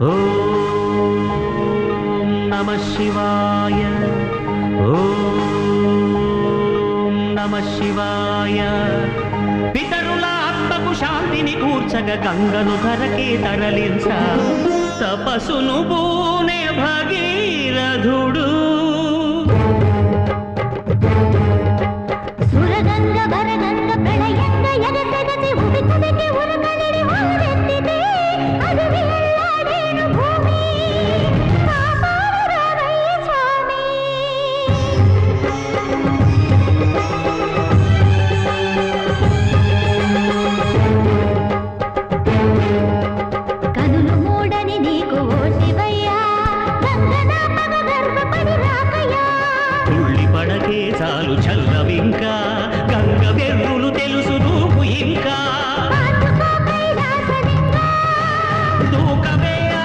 ఓం నమ శివాయ. ఓం నమ శివాయ. పితరుల ఆత్మకు శాంతిని కూర్చగ గంగను ధరకే తరలించ. తపసును పూనే భగీరథుడు. సురగంగ భరగంగ ప్రళయంగ తుళ్ళి పడకే చాలు చల్లవింకా.